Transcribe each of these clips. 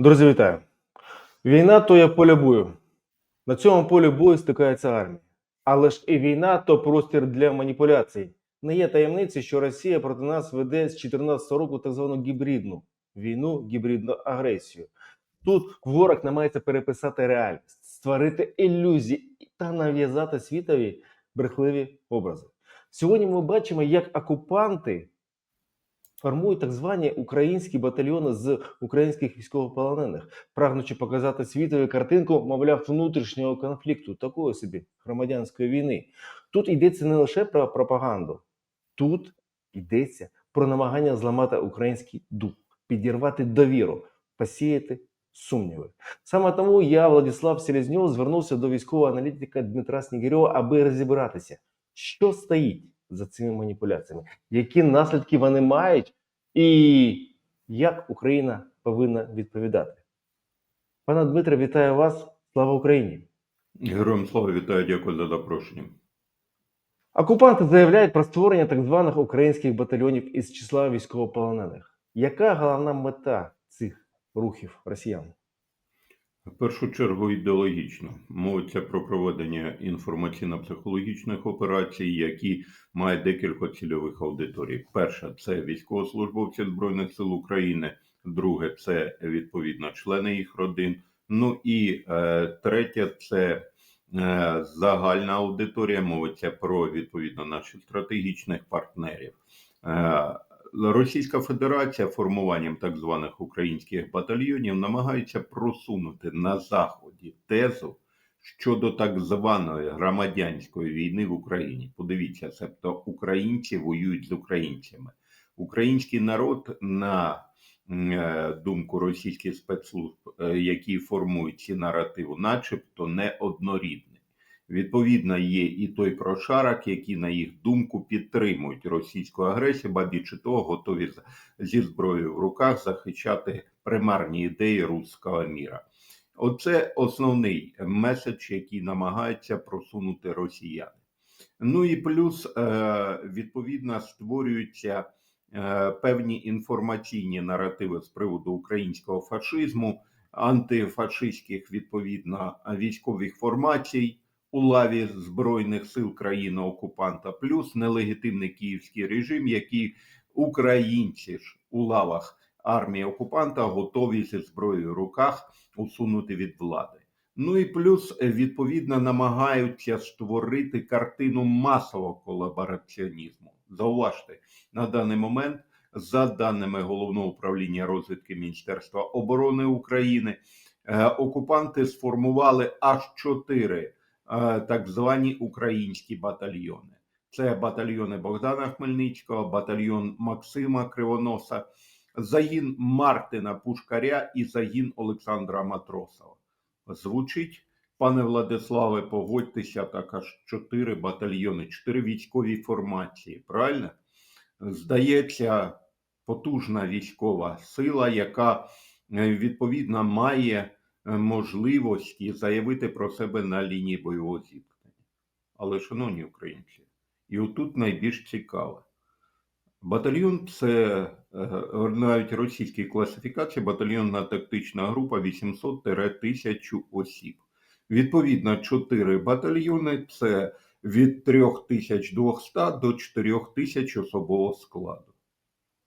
Друзі, вітаю! Війна то є поле бою. На цьому полі бою стикається армія. Але ж і війна то простір для маніпуляцій. Не є таємниці, що Росія проти нас веде з 2014 року так звану гібридну війну, гібридну агресію. Тут ворог намагається переписати реальність, створити ілюзії та нав'язати світові брехливі образи. Сьогодні ми бачимо, як окупанти формують так звані українські батальйони з українських військовополонених, прагнучи показати світові картинку, мовляв, внутрішнього конфлікту, такої собі громадянської війни. Тут йдеться не лише про пропаганду, тут йдеться про намагання зламати український дух, підірвати довіру, посіяти сумніви. Саме тому я, Владислав Селезньов, звернувся до військового аналітика Дмитра Снігирьова, аби розібратися, що стоїть за цими маніпуляціями, які наслідки вони мають, і як Україна повинна відповідати. Пане Дмитре, вітаю вас! Слава Україні! Героям слава вітаю, дякую за запрошення. Окупанти заявляють про створення так званих українських батальйонів із числа військовополонених. Яка головна мета цих рухів росіян? В першу чергу ідеологічно мовиться про проведення інформаційно-психологічних операцій, які мають декілька цільових аудиторій. Перша це військовослужбовці Збройних сил України, друге це відповідно члени їх родин. Ну і е, третє це е, загальна аудиторія. Мовиться про відповідно наших стратегічних партнерів. Е, Російська Федерація формуванням так званих українських батальйонів намагається просунути на заході тезу щодо так званої громадянської війни в Україні. Подивіться, себто українці воюють з українцями. Український народ на е, думку російських спецслужб, е, які формують ці наративи, начебто не однорідний. Відповідно, є і той прошарок, які, на їх думку, підтримують російську агресію, ба більше того, готові зі зброєю в руках захищати примарні ідеї руського міра. Оце основний меседж, який намагаються просунути росіяни. Ну і плюс, е, відповідно, створюються е, певні інформаційні наративи з приводу українського фашизму, антифашистських відповідно військових формацій у лаві збройних сил країни окупанта, плюс нелегітимний київський режим, який українці ж у лавах армії окупанта готові зі зброєю в руках усунути від влади. Ну і плюс е, відповідно намагаються створити картину масового колабораціонізму. Зауважте, на даний момент, за даними головного управління розвідки Міністерства оборони України, е, окупанти сформували аж чотири так звані українські батальйони. Це батальйони Богдана Хмельницького, батальйон Максима Кривоноса, загін Мартина Пушкаря і загін Олександра Матросова. Звучить, пане Владиславе, погодьтеся, так аж чотири батальйони, чотири військові формації. Правильно? Здається, потужна військова сила, яка е, відповідно має е, можливості заявити про себе на лінії бойового зіткнення. Але, шановні українці, і отут найбільш цікаве. Батальйон це е, навіть російській класифікації батальйонна тактична група 800-1000 осіб. Відповідно, 4 батальйони це від 3200 до 4000 особового складу.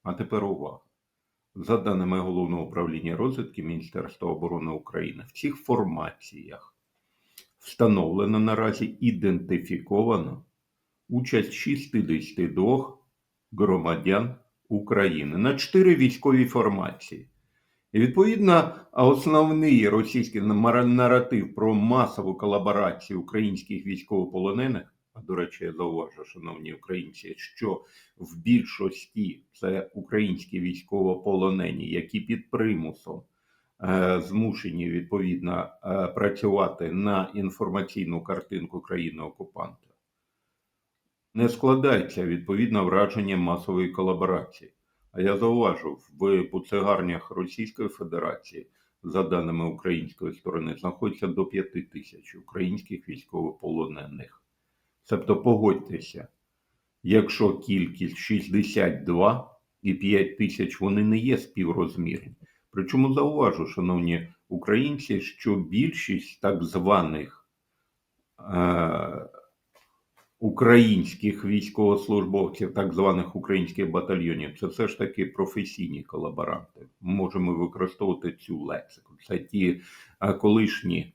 А тепер увага. За даними Головного управління розвідки Міністерства оборони України, в цих формаціях встановлено наразі ідентифіковано участь 62 громадян України на чотири військові формації. І відповідно, основний російський наратив про масову колаборацію українських військовополонених, до речі, я зауважу, шановні українці, що в більшості це українські військовополонені, які під примусом е, змушені відповідно е, працювати на інформаційну картинку країни окупанта не складається відповідно враження масової колаборації. А я зауважу, в буцегарнях Російської Федерації, за даними української сторони, знаходиться до 5 тисяч українських військовополонених. Тобто, погодьтеся, якщо кількість 62 і 5 тисяч вони не є співрозмірні, Причому зауважу, шановні українці, що більшість так званих е, українських військовослужбовців, так званих українських батальйонів, це все ж таки професійні колаборанти. Можемо використовувати цю лексику. Це ті е, колишні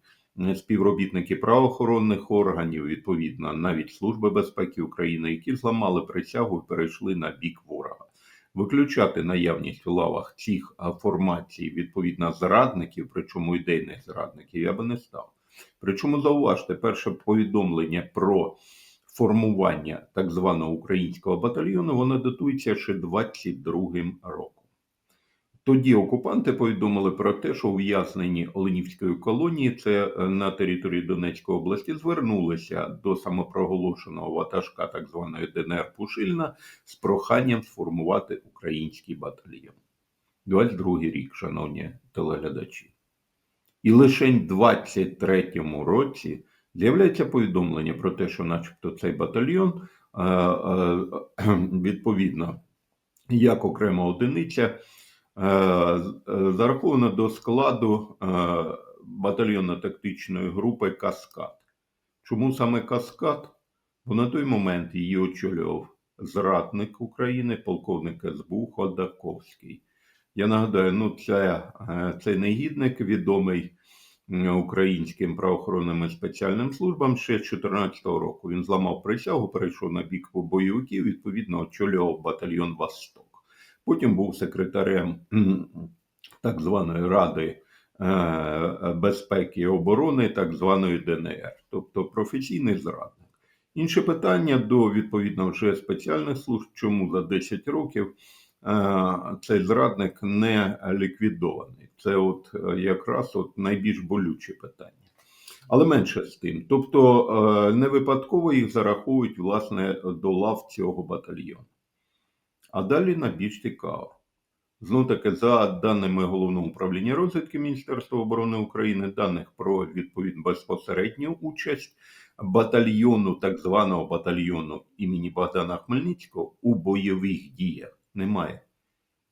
співробітники правоохоронних органів, відповідно, навіть Служби безпеки України, які зламали присягу і перейшли на бік ворога. Виключати наявність у лавах цих формацій, відповідно, зрадників, причому ідейних зрадників, я би не став. Причому зауважте, перше повідомлення про формування так званого українського батальйону, воно датується ще 22-м роком. Тоді окупанти повідомили про те, що ув'язнені Оленівської колонії, це е, на території Донецької області, звернулися до самопроголошеного ватажка так званої ДНР Пушильна з проханням сформувати український батальйон. 22 рік, шановні телеглядачі. І лише в 23-му році з'являється повідомлення про те, що, начебто, цей батальйон е, е, відповідно як окрема одиниця е, з- зарахована до складу е, батальйонно-тактичної групи Каскад. Чому саме Каскад? Бо на той момент її очолював зрадник України, полковник СБУ Ходаковський. Я нагадаю, ну це, е, цей негідник відомий українським правоохоронним і спеціальним службам ще з 2014 року. Він зламав присягу, перейшов на бік бойовиків, відповідно, очолював батальйон Восток. Потім був секретарем так званої Ради е, безпеки і оборони так званої ДНР, тобто професійний зрадник. Інше питання до відповідно вже спеціальних служб, чому за 10 років е, цей зрадник не ліквідований. Це от е, якраз от найбільш болюче питання. Але менше з тим. Тобто не випадково їх зараховують власне до лав цього батальйону. А далі на більш цікаво. Знову таки, за даними Головного управління розвідки Міністерства оборони України, даних про відповідну безпосередню участь батальйону, так званого батальйону імені Богдана Хмельницького у бойових діях немає.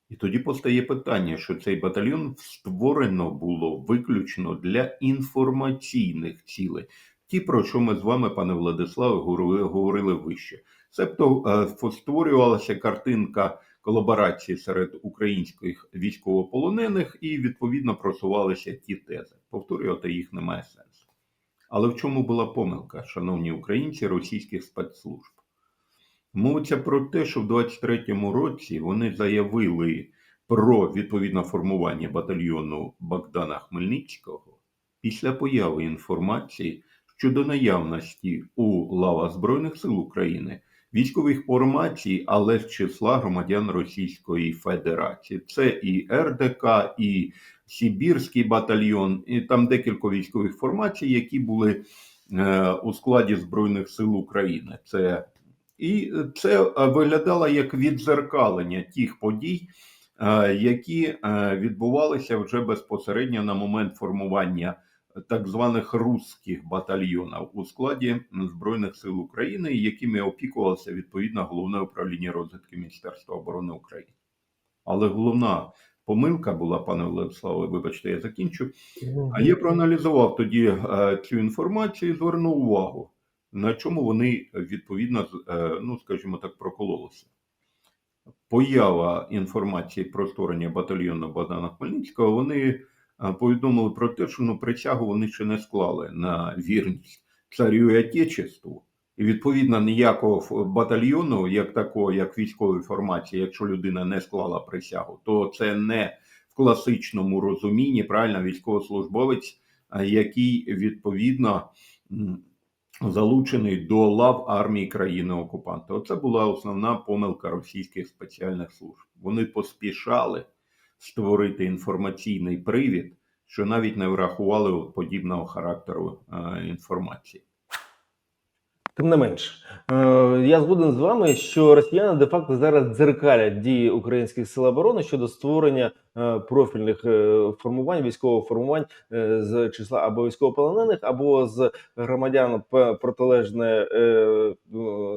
І тоді постає питання, що цей батальйон створено було виключно для інформаційних цілей. Ті, про що ми з вами, пане Владиславе, говорили вище. Себто е, створювалася картинка колаборації серед українських військовополонених і відповідно просувалися ті тези. Повторювати їх немає сенсу. Але в чому була помилка, шановні українці, російських спецслужб? Мовиться про те, що в 23-му році вони заявили про відповідне формування батальйону Богдана Хмельницького після появи інформації щодо наявності у лава Збройних сил України військових формацій, але з числа громадян Російської Федерації. Це і РДК, і Сибірський батальйон, і там декілька військових формацій, які були е, у складі Збройних сил України. Це і це виглядало як відзеркалення тих подій, е, які е, відбувалися вже безпосередньо на момент формування так званих русських батальйонів у складі Збройних сил України, якими опікувалося відповідно головне управління розвідки Міністерства оборони України. Але головна помилка була, пане Владиславе, вибачте, я закінчу. А я проаналізував тоді е, цю інформацію і звернув увагу, на чому вони відповідно, е, ну скажімо так, прокололися. Поява інформації про створення батальйону Богдана Хмельницького, вони повідомили про те, що ну, присягу вони ще не склали на вірність царю і Отечеству. І відповідно ніякого батальйону, як такого, як військової формації, якщо людина не склала присягу, то це не в класичному розумінні правильно військовослужбовець, який відповідно залучений до лав армії країни-окупанта. Оце була основна помилка російських спеціальних служб. Вони поспішали створити інформаційний привід, що навіть не врахували подібного характеру е, інформації. Тим не менш, е, я згоден з вами, що росіяни де-факто зараз дзеркалять дії українських сил оборони щодо створення е, профільних формувань, військових формувань з числа або військовополонених, або з громадян протилежної е,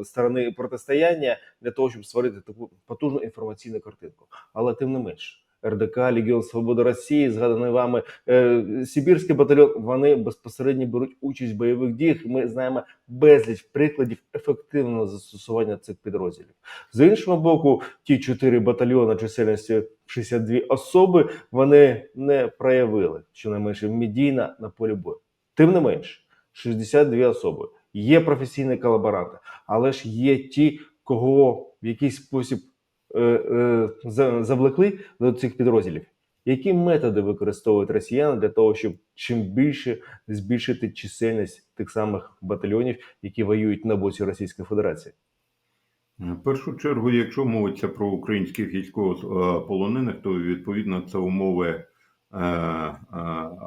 сторони протистояння для того, щоб створити таку потужну інформаційну картинку. Але тим не менш, РДК, Легіон Свободи Росії, згаданий вами е, Сибірський батальйон. Вони безпосередньо беруть участь в бойових діях. Ми знаємо безліч прикладів ефективного застосування цих підрозділів. З іншого боку, ті чотири батальйони чисельністю 62 особи вони не проявили щонайменше медійно на полі бою. Тим не менш, 62 особи є професійні колаборанти, але ж є ті, кого в якийсь спосіб завлекли до цих підрозділів. Які методи використовують росіяни для того, щоб чим більше збільшити чисельність тих самих батальйонів, які воюють на боці Російської Федерації? В першу чергу, якщо мовиться про українських військовополонених, то відповідно це умови, е, е,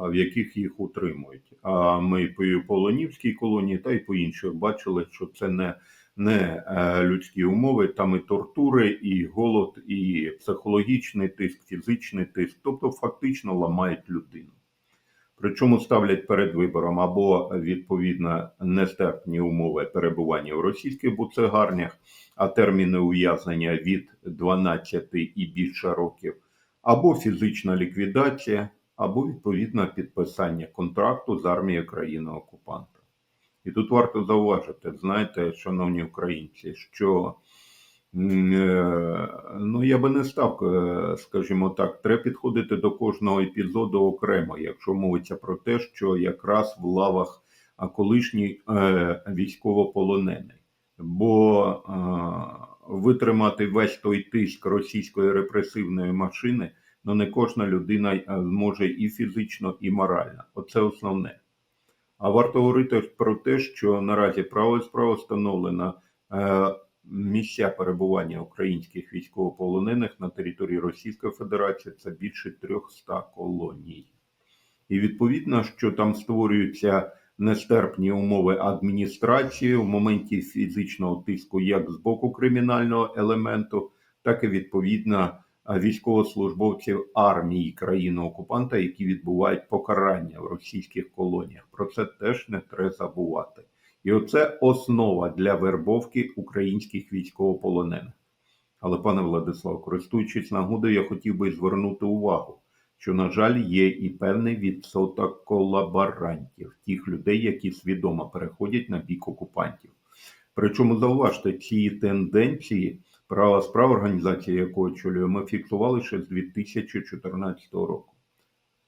в яких їх утримують. А ми по Полонівській колонії та й по інших бачили, що це не, не е, людські умови, там і тортури, і голод, і психологічний тиск, фізичний тиск, тобто фактично ламають людину. Причому ставлять перед вибором або відповідно нестерпні умови перебування в російських буцегарнях, а терміни ув'язнення від 12 і більше років, або фізична ліквідація, або відповідно підписання контракту з армією країни-окупанта. І тут варто зауважити, знаєте, шановні українці, що е, ну я би не став, е, скажімо так, треба підходити до кожного епізоду окремо, якщо мовиться про те, що якраз в лавах колишній е, військовополонений. Бо витримати весь той тиск російської репресивної машини, ну не кожна людина зможе і фізично, і морально. Оце основне. А варто говорити про те, що наразі право і справа встановлено е, місця перебування українських військовополонених на території Російської Федерації це більше 300 колоній. І відповідно, що там створюються нестерпні умови адміністрації в моменті фізичного тиску як з боку кримінального елементу, так і відповідно військовослужбовців армії країни-окупанта, які відбувають покарання в російських колоніях. Про це теж не треба забувати. І оце основа для вербовки українських військовополонених. Але, пане Владислав, користуючись нагодою, я хотів би звернути увагу, що, на жаль, є і певний відсоток колаборантів, тих людей, які свідомо переходять на бік окупантів. Причому зауважте, ці тенденції права справ організації, яку очолюю, ми фіксували ще з 2014 року.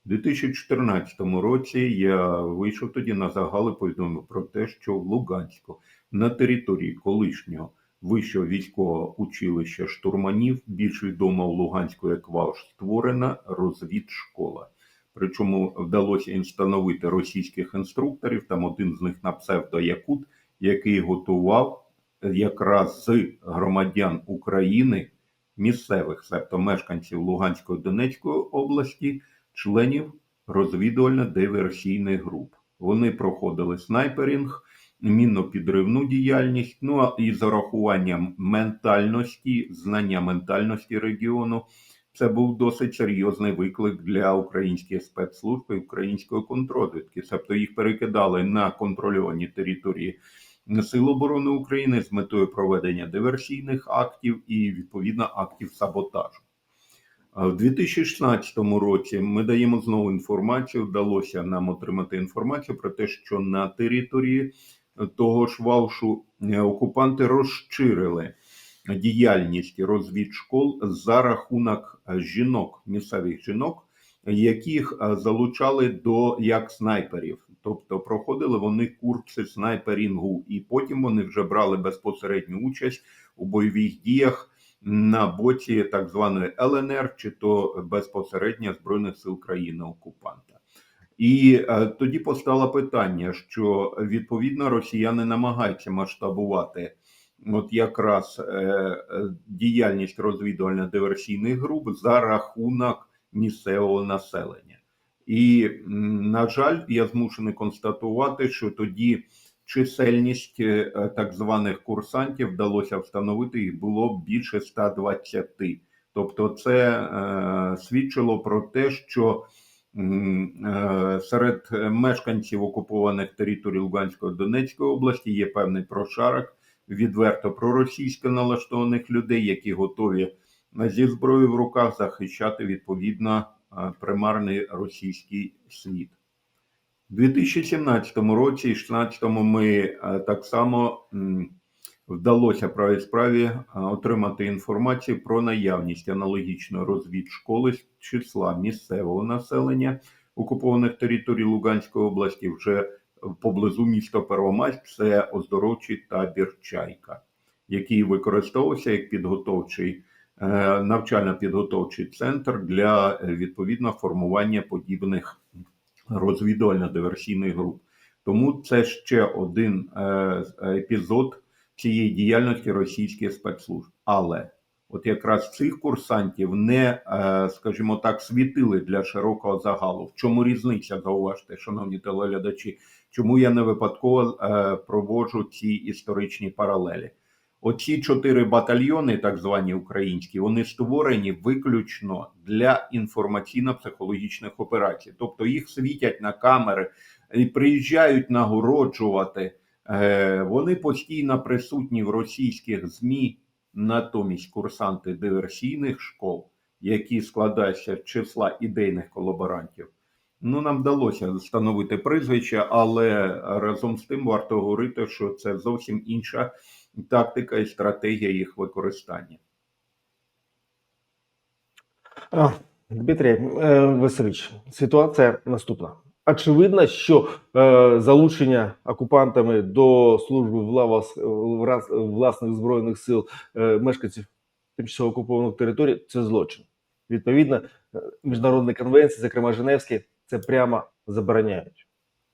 У 2014 році я вийшов тоді на загал і повідомив про те, що в Луганську на території колишнього вищого військового училища штурманів, більш відомо в Луганську як ВАУШ, створена розвідшкола. Причому вдалося встановити російських інструкторів, там один з них на псевдо Якут, який готував якраз з громадян України, місцевих, себто мешканців Луганської Донецької області, членів розвідувально-диверсійних груп. Вони проходили снайперінг, мінно-підривну діяльність, ну а і з урахуванням ментальності, знання ментальності регіону. Це був досить серйозний виклик для українських спецслужб і української контррозвідки. Тобто їх перекидали на контрольовані території Сил оборони України з метою проведення диверсійних актів і відповідно актів саботажу. В 2016 році ми даємо знову інформацію. Вдалося нам отримати інформацію про те, що на території того ж Валшу е, окупанти розширили діяльність розвідшкол за рахунок е, жінок, місцевих жінок, яких е, залучали до як снайперів. Тобто проходили вони курси снайперінгу, і потім вони вже брали безпосередню участь у бойових діях на боці так званої ЛНР, чи то безпосередньо Збройних сил країни окупанта. І е, тоді постало питання, що відповідно росіяни намагаються масштабувати от якраз е, е, діяльність розвідувально-диверсійних груп за рахунок місцевого населення. І, на жаль, я змушений констатувати, що тоді чисельність е, так званих курсантів вдалося встановити, їх було більше 120. Тобто, це е, свідчило про те, що е, серед мешканців окупованих територій Луганської Донецької області є певний прошарок відверто проросійсько налаштованих людей, які готові зі зброєю в руках захищати відповідно е, примарний російський світ. У 2017 році і 2016 ми е, так само вдалося правій справі е, отримати інформацію про наявність аналогічної розвідшколи з числа місцевого населення окупованих територій Луганської області вже поблизу міста Первомайськ, це оздоровчий табір Чайка, який використовувався як підготовчий навчально-підготовчий центр для е, відповідно формування подібних розвідувально-диверсійних груп. Тому це ще один е, епізод цієї діяльності російських спецслужб. Але от якраз цих курсантів не, е, скажімо так, світили для широкого загалу. В чому різниця, зауважте, шановні телеглядачі, чому я не випадково е, проводжу ці історичні паралелі? Оці чотири батальйони, так звані українські, вони створені виключно для інформаційно-психологічних операцій. Тобто їх світять на камери і приїжджають нагороджувати. Е, Вони постійно присутні в російських ЗМІ, натомість курсанти диверсійних школ, які складаються з числа ідейних колаборантів. Ну, нам вдалося встановити прізвища, але разом з тим варто говорити, що це зовсім інша тактика і стратегія їх використання. Дмитрій е, Васильович, ситуація наступна. Очевидно, що е, залучення окупантами до служби в лавах власних збройних сил е, мешканців тимчасово окупованих територій це злочин. Відповідно, е, міжнародні конвенції, зокрема Женевські, це прямо забороняють.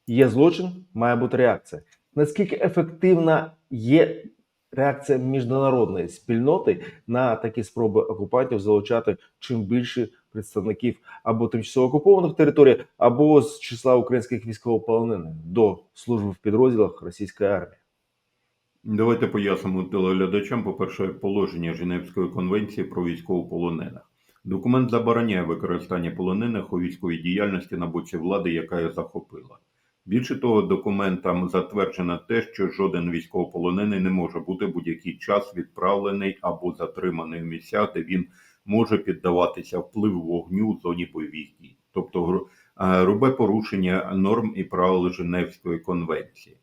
Є злочин, має бути реакція. Наскільки ефективна є реакція міжнародної спільноти на такі спроби окупантів залучати чим більше представників або тимчасово окупованих територій, або з числа українських військовополонених до служби в підрозділах російської армії. Давайте пояснимо телеглядачам, по-перше, положення Женевської конвенції про військовополонених. Документ забороняє використання полонених у військовій діяльності на боці влади, яка їх захопила. Більше того, документом затверджено те, що жоден військовополонений не може бути будь-який час відправлений або затриманий в місцях, де він може піддаватися впливу вогню в зоні бойових дій, тобто е, грубе порушення норм і правил Женевської конвенції.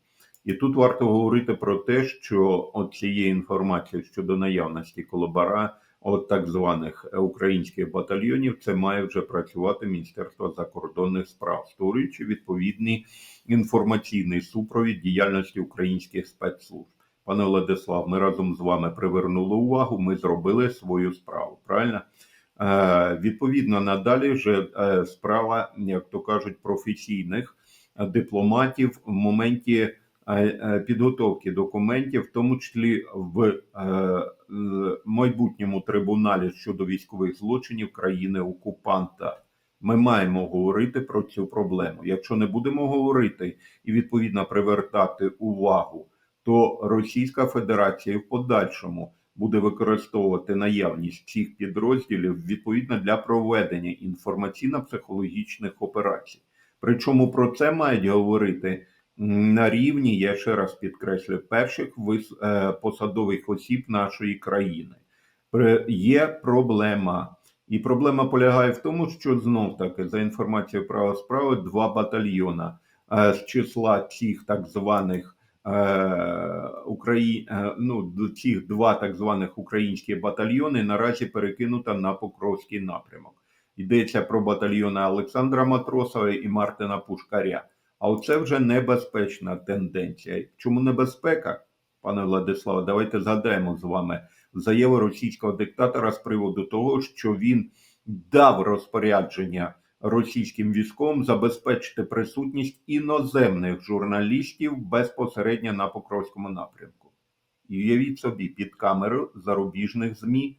І тут варто говорити про те, що цієї інформації щодо наявності колабора, от так званих е, українських батальйонів, це має вже працювати Міністерство закордонних справ, створюючи відповідний інформаційний супровід діяльності українських спецслужб. Пане Владислав, ми разом з вами привернули увагу. Ми зробили свою справу. Правильно? Е, відповідно, надалі вже е, справа, як то кажуть, професійних е, дипломатів в моменті підготовки документів, в тому числі в е, е, майбутньому трибуналі щодо військових злочинів країни окупанта. Ми маємо говорити про цю проблему. Якщо не будемо говорити і відповідно привертати увагу, то Російська Федерація в подальшому буде використовувати наявність цих підрозділів відповідно для проведення інформаційно-психологічних операцій. Причому про це мають говорити на рівні, я ще раз підкреслю, перших е, посадових осіб нашої країни. Є проблема. І проблема полягає в тому, що знов таки, за інформацією права справи, два батальйона е, з числа цих так званих е, Украї... ну, цих два так званих українські батальйони наразі перекинуто на Покровський напрямок. Йдеться про батальйони Олександра Матросова і Мартина Пушкаря. А оце вже небезпечна тенденція. Чому небезпека, пане Владиславе? Давайте згадаємо з вами заяву російського диктатора з приводу того, що він дав розпорядження російським військовим забезпечити присутність іноземних журналістів безпосередньо на Покровському напрямку. І уявіть собі, під камеру зарубіжних ЗМІ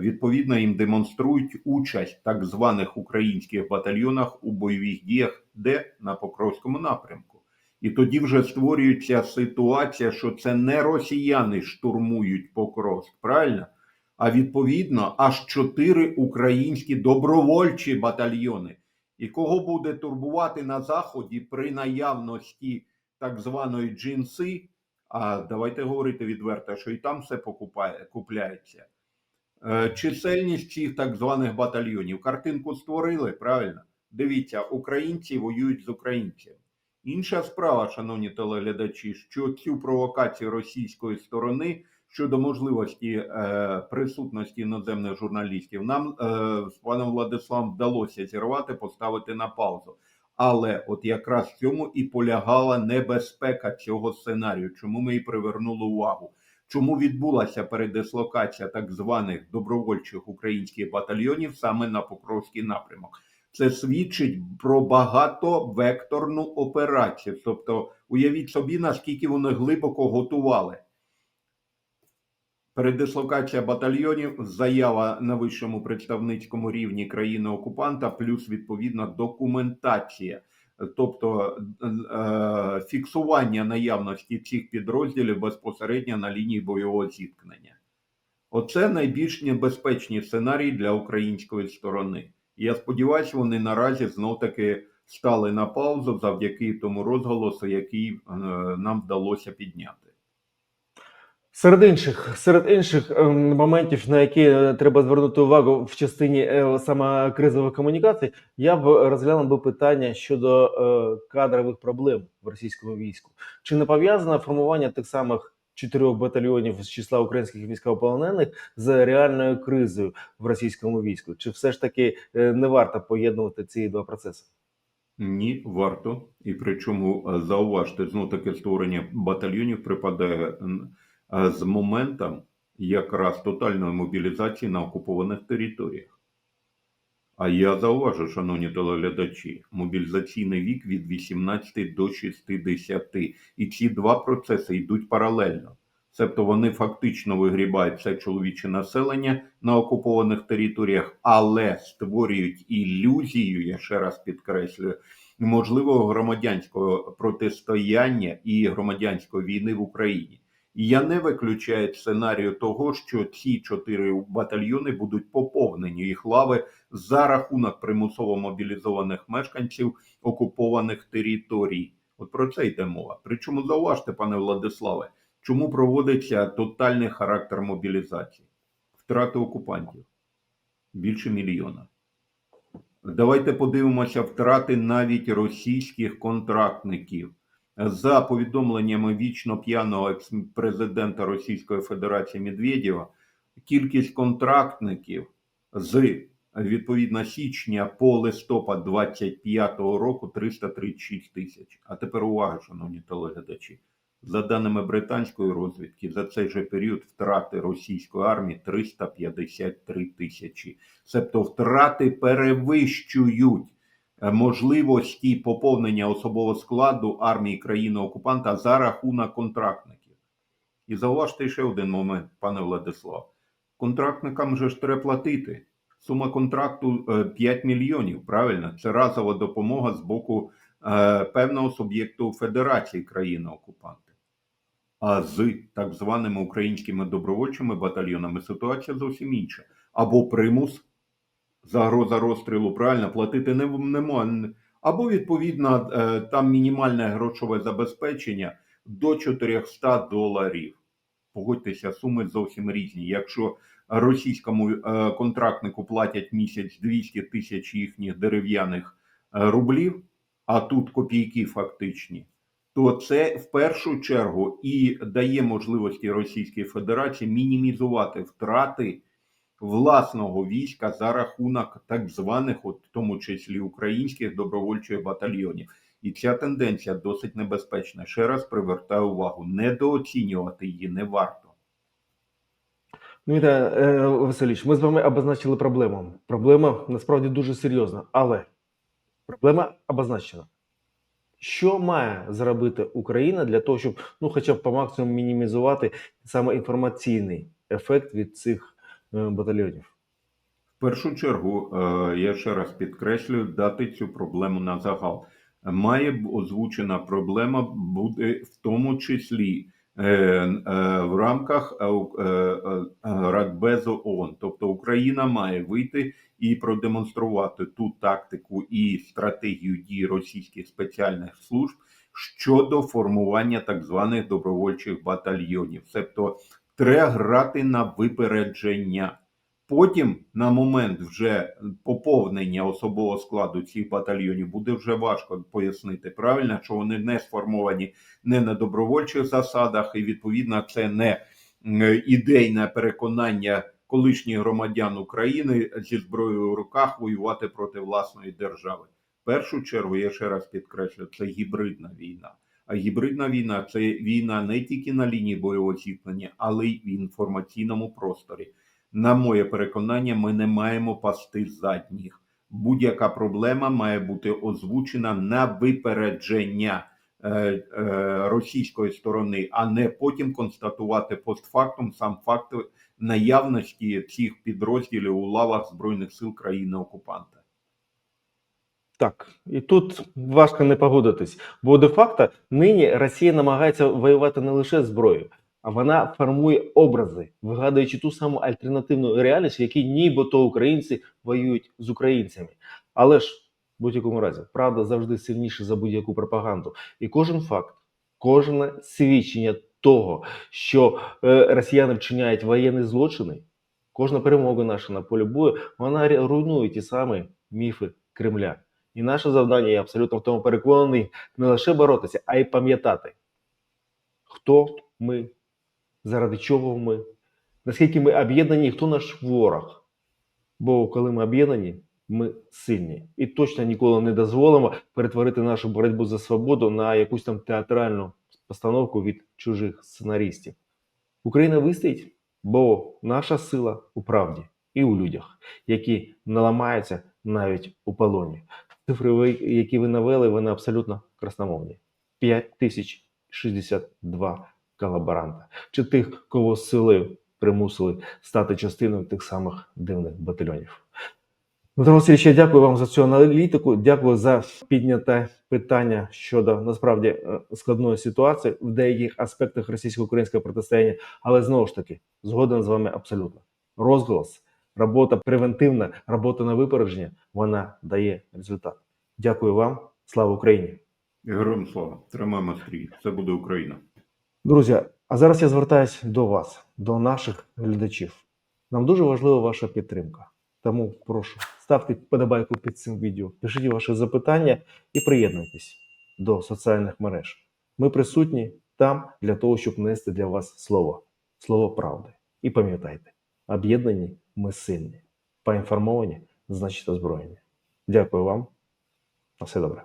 відповідно їм демонструють участь в так званих українських батальйонах у бойових діях, де на Покровському напрямку. І тоді вже створюється ситуація, що це не росіяни штурмують Покровськ, правильно? А відповідно аж чотири українські добровольчі батальйони. І кого буде турбувати на заході при наявності так званої джинси? А давайте говорити відверто, що і там все покупає, купляється. Е, Чисельність цих так званих батальйонів. Картинку створили, правильно? Дивіться, українці воюють з українцями. Інша справа, шановні телеглядачі, що цю провокацію російської сторони щодо можливості е, присутності іноземних журналістів нам е, з паном Владиславом вдалося зірвати, поставити на паузу. Але от якраз в цьому і полягала небезпека цього сценарію, чому ми і привернули увагу. Чому відбулася передислокація так званих добровольчих українських батальйонів саме на Покровський напрямок? Це свідчить про багатовекторну операцію. Тобто, уявіть собі, наскільки вони глибоко готували. Передислокація батальйонів, заява на вищому представницькому рівні країни-окупанта, плюс відповідна документація, тобто е, фіксування наявності цих підрозділів безпосередньо на лінії бойового зіткнення. Оце найбільш небезпечні сценарії для української сторони. Я сподіваюся, вони наразі знов таки стали на паузу завдяки тому розголосу, який е, нам вдалося підняти. Серед інших, серед інших ем, моментів, на які е, треба звернути увагу в частині е, саме кризових комунікацій, я б розглянув би питання щодо е, кадрових проблем в російському війську. Чи не пов'язане формування тих самих чотирьох батальйонів з числа українських військовополонених з реальною кризою в російському війську? Чи все ж таки не варто поєднувати ці два процеси? Ні, варто. І причому зауважте, знов таки створення батальйонів припадає з моментом якраз тотальної мобілізації на окупованих територіях. А я зауважу, шановні телеглядачі, мобілізаційний вік від 18 до 60. І ці два процеси йдуть паралельно. Тобто вони фактично вигрібають це чоловіче населення на окупованих територіях, але створюють ілюзію, я ще раз підкреслюю, можливого громадянського протистояння і громадянської війни в Україні. Я не виключаю сценарію того, що ці чотири батальйони будуть поповнені їх лави за рахунок примусово мобілізованих мешканців окупованих територій. От про це йде мова. Причому зауважте, пане Владиславе, чому проводиться тотальний характер мобілізації? Втрати окупантів більше мільйона. Давайте подивимося втрати навіть російських контрактників. За повідомленнями вічно п'яного екс-президента Російської Федерації Медведєва, кількість контрактників з відповідно січня по листопад 25-го року 336 тисяч. А тепер увага, шановні телеглядачі. За даними британської розвідки, за цей же період втрати російської армії 353 тисячі. Тобто втрати перевищують можливості поповнення особового складу армії країни-окупанта за рахунок контрактників. І зауважте ще один момент, пане Владислав. Контрактникам же ж треба платити. Сума контракту е, 5 мільйонів, правильно? Це разова допомога з боку е, певного суб'єкту Федерації країни-окупанти. А з так званими українськими добровольчими батальйонами ситуація зовсім інша. Або примус, загроза розстрілу, правильно, платити не, не або відповідно е, там мінімальне грошове забезпечення до 400 доларів. Погодьтеся, суми зовсім різні. Якщо російському е, контрактнику платять місяць 200 тисяч їхніх дерев'яних е, рублів, а тут копійки фактичні, то це в першу чергу і дає можливості Російській Федерації мінімізувати втрати власного війська за рахунок так званих, от в тому числі українських добровольчих батальйонів. І ця тенденція досить небезпечна. Ще раз привертаю увагу: недооцінювати її не варто. Дмитро е, Васильович, ми з вами обозначили проблему. Проблема насправді дуже серйозна, але проблема обозначена. Що має зробити Україна для того, щоб ну, хоча б по максимуму мінімізувати саме інформаційний ефект від цих батальйонів? В першу чергу, е, я ще раз підкреслюю, дати цю проблему на загал. Має озвучена проблема буде в тому числі е, е, в рамках е, е, е, Радбезу ООН. Тобто Україна має вийти і продемонструвати ту тактику і стратегію дій російських спеціальних служб щодо формування так званих добровольчих батальйонів. Тобто треба грати на випередження. Потім, на момент вже поповнення особового складу цих батальйонів, буде вже важко пояснити правильно, що вони не сформовані не на добровольчих засадах, і відповідно це не ідейне переконання колишніх громадян України зі зброєю в руках воювати проти власної держави. В першу чергу, я ще раз підкреслю, це гібридна війна. Гібридна війна це війна не тільки на лінії бойового зіткнення, але й в інформаційному просторі. На моє переконання, ми не маємо пасти задніх. Будь-яка проблема має бути озвучена на випередження е, е, російської сторони, а не потім констатувати постфактум сам факт наявності цих підрозділів у лавах збройних сил країни окупанта. Так, і тут важко не погодитись, бо де-факто нині Росія намагається воювати не лише зброєю, а вона формує образи, вигадуючи ту саму альтернативну реальність, в якій нібито українці воюють з українцями. Але ж в будь-якому разі, правда завжди сильніша за будь-яку пропаганду. І кожен факт, кожне свідчення того, що е, росіяни вчиняють воєнні злочини, кожна перемога наша на полі бою, вона руйнує ті самі міфи Кремля. І наше завдання, я абсолютно в тому переконаний, не лише боротися, а й пам'ятати, хто ми, заради чого ми, наскільки ми об'єднані, хто наш ворог. Бо коли ми об'єднані, ми сильні. І точно ніколи не дозволимо перетворити нашу боротьбу за свободу на якусь там театральну постановку від чужих сценарістів. Україна вистоїть, бо наша сила у правді і у людях, які не ламаються навіть у полоні. Цифри, які ви навели, вони абсолютно красномовні. 5062 колаборанта. Чи тих, кого сили примусили стати частиною тих самих дивних батальйонів. Дмитро Васильович, я дякую вам за цю аналітику. Дякую за підняте питання щодо насправді е, складної ситуації в деяких аспектах російсько-українського протистояння. Але знову ж таки, згоден з вами абсолютно. Розголос, робота превентивна, робота на випередження, вона дає результат. Дякую вам. Слава Україні! Героям слава, тримаємо стрій. Це буде Україна. Друзі, а зараз я звертаюсь до вас, до наших глядачів. Нам дуже важлива ваша підтримка. Тому прошу, ставте вподобайку під цим відео, пишіть ваші запитання і приєднуйтесь до соціальних мереж. Ми присутні там для того, щоб нести для вас слово, слово правди. І пам'ятайте, об'єднані ми сильні, поінформовані, значить озброєні. Дякую вам. На все добре.